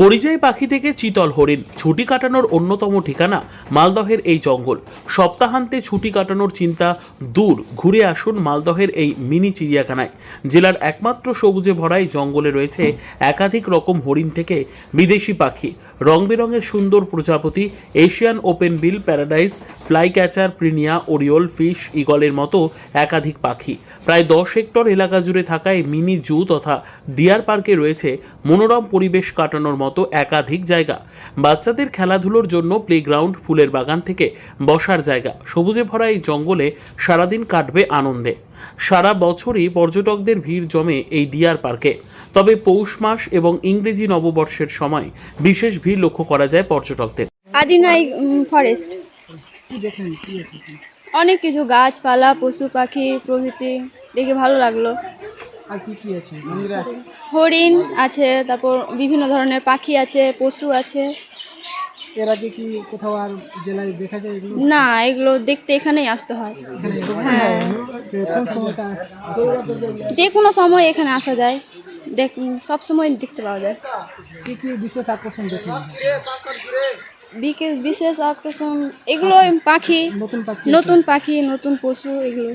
পরিযায়ী পাখি থেকে চিতল হরিণ, ছুটি কাটানোর অন্যতম ঠিকানা মালদহের এই জঙ্গল। সপ্তাহান্তে ছুটি কাটানোর চিন্তা দূর, ঘুরে আসুন মালদহের এই মিনি চিড়িয়াখানায়। জেলার একমাত্র সবুজে ভরা এই জঙ্গলে রয়েছে একাধিক রকম হরিণ থেকে বিদেশি পাখি। রং বেরঙের সুন্দর প্রজাপতি, Asian open bill, paradise flycatcher prinia, oriole, fish, ইগলের মতো একাধিক পাখি। প্রায় দশ হেক্টর এলাকা জুড়ে থাকা এই মিনি জু তথা ডিয়ার পার্কে রয়েছে মনোরম পরিবেশ কাটানোর মতো একাধিক জায়গা। বাচ্চাদের খেলাধুলোর জন্য প্লেগ্রাউন্ড, ফুলের বাগান থেকে বসার জায়গা। সবুজে ভরা এই জঙ্গলে সারাদিন কাটবে আনন্দে। সারা বছরই পর্যটকদের ভিড় জমে এই ডিয়ার পার্কে। তবে পৌষ মাস এবং ইংরেজি নববর্ষের সময় বিশেষ ভিড় লক্ষ্য করা যায় পর্যটকদের। আদিনাই ফরেস্ট কি দেখলেন? কি আছে এখানে? অনেক কিছু গাছপালা পশু পাখি প্রভৃতি দেখে ভালো লাগল। আর কি কি আছে? হরিণ আছে তারপর বিভিন্ন ধরনের পাখি আছে পশু আছে। এর আগে কি কোথাও আর জেলায় দেখা যায় এগুলো? না এগুলো দেখতে এখানেই আসতে হয়। হ্যাঁ? কোন সময়টা আস- যে কোনো সময় এখানে আসা যায়। দেখ সব সময় দেখতে পাওয়া যায়। কি কি বিশেষ আকর্ষণ দেখলেন বিকে- বিশেষ আকর্ষণ এগুলো পাখি। নতুন পাখি নতুন পাখি নতুন পশু এগুলো।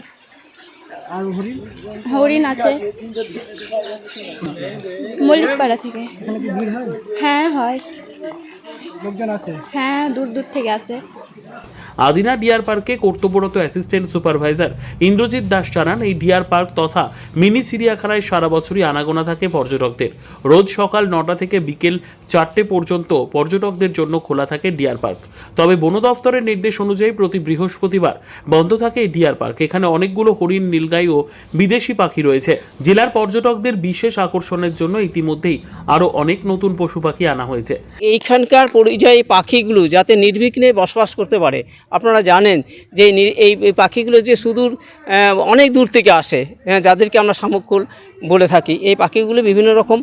আর হরিণ? হরিণ আছে। মল্লিকপাড়া থেকে। এখানে কি ভিড় হয়? হ্যাঁ হয়। লোকজন আছে? হ্যাঁ দূর দূর থেকে আসে। আদিনা ডিয়ার পার্কে কর্তব্যরত অ্যাসিস্ট্যান্ট সুপারভাইজার ইন্দ্রজিৎ দাস জানান, এই ডিয়ার পার্ক তথা মিনি চিড়িয়াখানায় সারা বছরই আনাগোনা থাকে পর্যটকদের। রোজ সকাল নটা থেকে বিকেল চারটে পর্যন্ত পর্যটকদের জন্য খোলা থাকে ডিয়ার পার্ক। তবে বন দফতরের নির্দেশ অনুযায়ী প্রতি বৃহস্পতিবার বন্ধ থাকে এই ডিয়ার পার্ক। এখানে অনেকগুলো হরিণ, নীলগাই ও বিদেশি পাখি রয়েছে। জেলার পর্যটকদের বিশেষ আকর্ষণের জন্য ইতিমধ্যেই আরও অনেক নতুন পশু পাখি আনা হয়েছে। এইখানকার পরিযায়ী পাখিগুলো যাতে নির্বিঘ্নে বসবাস করতে পারে আপনারা জানেন যে এই পাখিগুলো যে সুদূর অনেক দূর থেকে আসে। হ্যাঁ, যাদেরকে আমরা শামুককুল বলে থাকি। এই পাখিগুলো বিভিন্ন রকম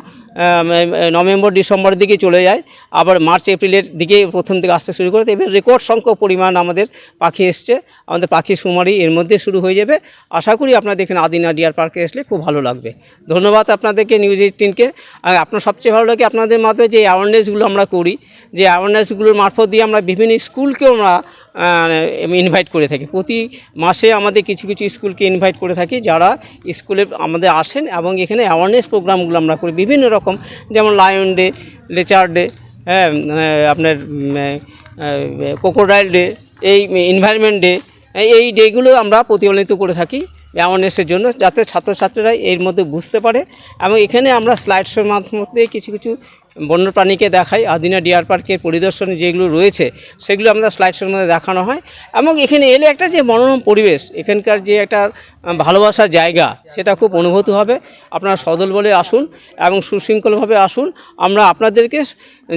নভেম্বর ডিসেম্বরের দিকে চলে যায়, আবার মার্চ, এপ্রিলের দিকে প্রথম থেকে আসতে শুরু করে এবার রেকর্ড সংখ্যক পরিমাণ আমাদের পাখি এসছে, আমাদের পাখি সুমারি এর মধ্যে শুরু হয়ে যাবে। আশা করি আপনারা দেখেন আদিনা ডিয়ার পার্কে আসলে খুব ভালো লাগবে। ধন্যবাদ আপনাদেরকে নিউজ এইটিনকে। আর আপনার সবচেয়ে ভালো লাগে আপনাদের মাধ্যমে যে অ্যাওয়ারনেসগুলো আমরা করি, যে অ্যাওয়ারনেসগুলোর মারফত দিয়ে আমরা বিভিন্ন স্কুলকেও আমরা ইনভাইট করে থাকি। প্রতি মাসে আমাদের কিছু কিছু স্কুলকে ইনভাইট করে থাকি যারা স্কুলে আমাদের আসেন এবং এখানে অ্যাওয়ারনেস প্রোগ্রামগুলো আমরা করি। বিভিন্ন রকম, যেমন লায়ন ডে লেচার ডে হ্যাঁ আপনার কোকোডাইল ডে এই এনভায়রনমেন্ট ডে এই ডেগুলো আমরা প্রতিপালিত করে থাকি অ্যাওয়ারনেসের জন্য, যাতে ছাত্রছাত্রীরা এর মধ্যে বুঝতে পারে। এবং এখানে আমরা স্লাইড শোর মাধ্যমে কিছু কিছু বন্যপ্রাণীকে দেখাই আদিনা ডিয়ার পার্কের পরিদর্শনে যেগুলো রয়েছে সেগুলো আমরা স্লাইড শোর মধ্যে দেখানো হয়। এবং এখানে এলে একটা যে মনোরম পরিবেশ এখানকার যে একটা ভালোবাসার জায়গা সেটা খুব অনুভূত হবে। আপনারা সদল বলে আসুন এবং সুশৃঙ্খলভাবে আসুন। আমরা আপনাদেরকে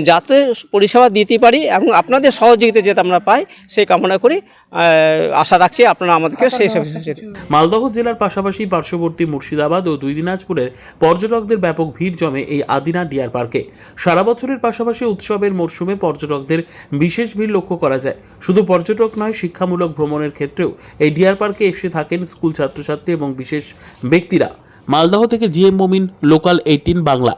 যাতে পরিষেবা দিতে পারি এবং আপনাদের সহযোগিতা যাতে আমরা পাই সেই কামনা করি আশা রাখছি আপনারা আমাদেরকে সেই সব মালদহ জেলার পাশাপাশি পার্শ্ববর্তী মুর্শিদাবাদ ও দুই দিনাজপুরের পর্যটকদের ব্যাপক ভিড় জমে এই আদিনা ডিয়ার পার্কে। সারা বছরের পাশাপাশি উৎসবের মরশুমে পর্যটকদের বিশেষ ভিড় লক্ষ্য করা যায়। শুধু পর্যটক নয়, শিক্ষামূলক ভ্রমণের ক্ষেত্রেও এই ডিয়ার পার্কে এসে থাকেন স্কুল ছাত্রছাত্রী এবং বিশেষ ব্যক্তিরা। মালদহ থেকে জিএম মমিন লোকাল এইটিন বাংলা।